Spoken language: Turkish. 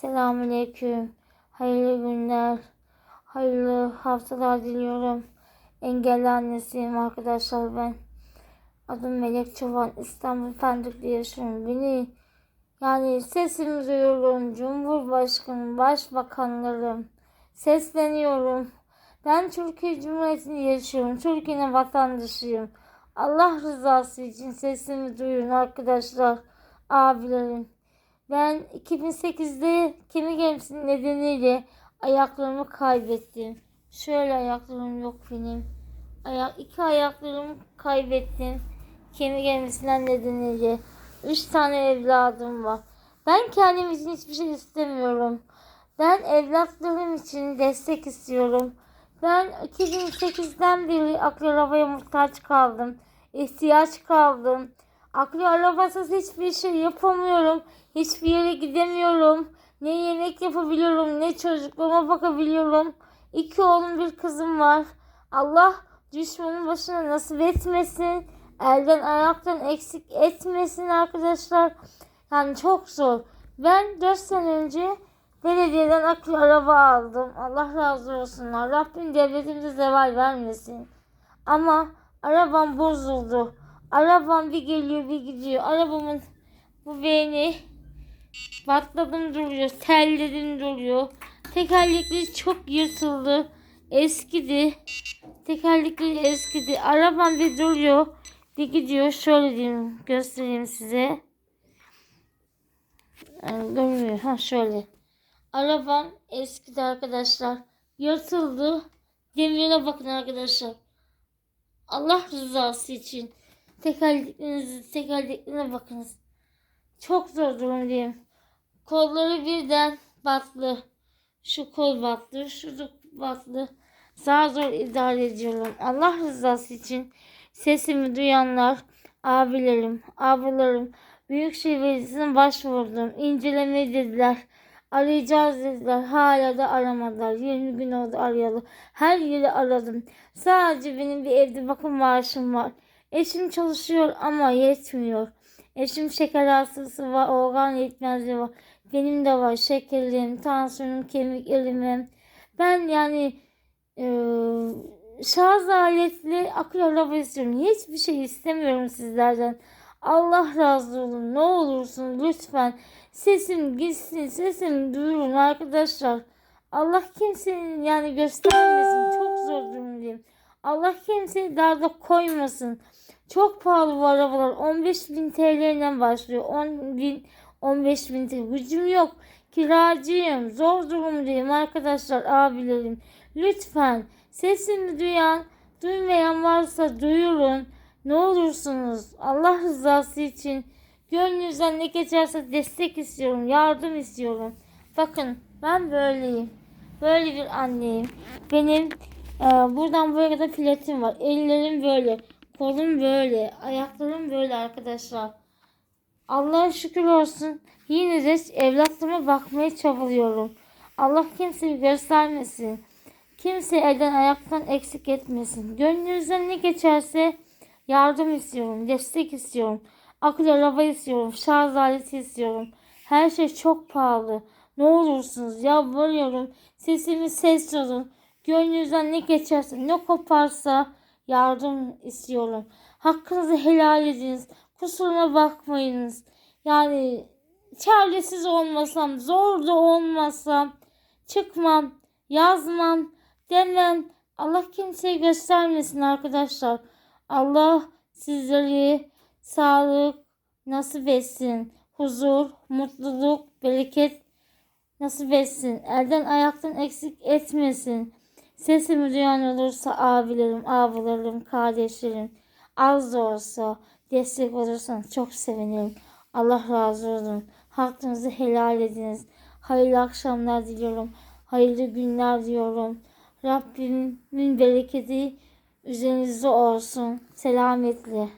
Selamünaleyküm. Hayırlı günler. Hayırlı haftalar diliyorum. Engelli annesiyim arkadaşlar ben. Adım Melek Çoban. İstanbul Pendik'te yaşıyorum. Beni yani sesimi duyuyorum. Cumhurbaşkanı, başbakanlarım. Sesleniyorum. Ben Türkiye Cumhuriyeti'nde yaşıyorum. Türkiye'nin vatandaşıyım. Allah rızası için sesimi duyun arkadaşlar, abilerim. Ben 2008'de kemik erimsi nedeniyle ayaklarımı kaybettim. Şöyle ayaklarım yok benim. Ayak, iki ayaklarımı kaybettim. Kemik erimsinden nedeniyle. Üç tane evladım var. Ben kendim için hiçbir şey istemiyorum. Ben evlatlarım için destek istiyorum. Ben 2008'den beri aklı arabaya muhtaç kaldım. İhtiyaç kaldım. Aklı arabasız hiçbir şey yapamıyorum. Hiçbir yere gidemiyorum. Ne yemek yapabiliyorum ne çocukluğuma bakabiliyorum. İki oğlum bir kızım var. Allah düşmanın başına nasip etmesin. Elden ayaktan eksik etmesin arkadaşlar. Yani çok zor. Ben 4 sene önce belediyeden akıllı araba aldım. Allah razı olsun. Rabbim devletimize zeval vermesin. Ama arabam bozuldu. Arabam bir geliyor bir gidiyor. Arabamın bu beyni batladım duruyor. Telledim duruyor. Tekerlekleri çok yırtıldı. Eskidi. Tekerlekleri eskidi. Arabam bir duruyor. Bir gidiyor. Şöyle diyeyim. Göstereyim size. Yani görmüyor. Ha şöyle. Arabam eskidi arkadaşlar. Yırtıldı. Demirine bakın arkadaşlar. Allah rızası için tekerleklerinizi tekerleklerine bakınız. Çok zor durumdayım. Kolları birden batlı. Şu kol batlı, şu batlı. Zar zor idare ediyorum. Allah rızası için sesimi duyanlar, abilerim, ablalarım, Büyükşehir Belediyesi'ne başvurdum. İnceleme dediler. Arayacağız dediler. Hala da aramadılar. 20 gün oldu arayalı. Her yeri aradım. Sadece benim bir evde bakım maaşım var. Eşim çalışıyor ama yetmiyor. Eşim şeker hastası var, organ yetmezliği var. Benim de var şekerim, tansiyonum, kemik erimim. Ben yani e, şarj aletli akıl araba istiyorum. Hiçbir şey istemiyorum sizlerden. Allah razı olun. Ne olursun lütfen. Sesim gitsin, sesim duyurun arkadaşlar. Allah kimsenin yani göstermesin. Çok zor durumdayım. Allah kimseyi darda koymasın. Çok pahalı bu arabalar. 15 bin TL ile başlıyor. 10 bin, 15 bin TL. Gücüm yok. Kiracıyım. Zor durumdayım arkadaşlar, abilerim. Lütfen sesimi duyan, duymayan varsa duyurun. Ne olursunuz Allah rızası için gönlünüzden ne geçerse destek istiyorum, yardım istiyorum. Bakın ben böyleyim. Böyle bir anneyim. Benim e, buradan buraya kadar filetim var. Ellerim böyle. Kolum böyle. Ayaklarım böyle arkadaşlar. Allah'a şükür olsun. Yine de evlatlarıma bakmaya çabalıyorum. Allah kimseyi göstermesin. Kimse elden ayaktan eksik etmesin. Gönlünüzden ne geçerse yardım istiyorum. Destek istiyorum. Akıl araba istiyorum. Şarj aleti istiyorum. Her şey çok pahalı. Ne olursunuz yalvarıyorum. Sesimi ses olun. Gönlünüzden ne geçerse ne koparsa yardım istiyorum. Hakkınızı helal ediniz. Kusuruma bakmayınız. Yani çaresiz olmasam, zor da olmasam, çıkmam, yazmam, demem. Allah kimseyi göstermesin arkadaşlar. Allah sizleri sağlık nasip etsin. Huzur, mutluluk, bereket nasip etsin. Elden ayaktan eksik etmesin. Sesimi duyan olursa abilerim, ablalarım, kardeşlerim az da olsa destek olursanız çok sevinirim. Allah razı olsun. Hakkınızı helal ediniz. Hayırlı akşamlar diliyorum. Hayırlı günler diyorum. Rabbimin bereketi üzerinizde olsun. Selametle.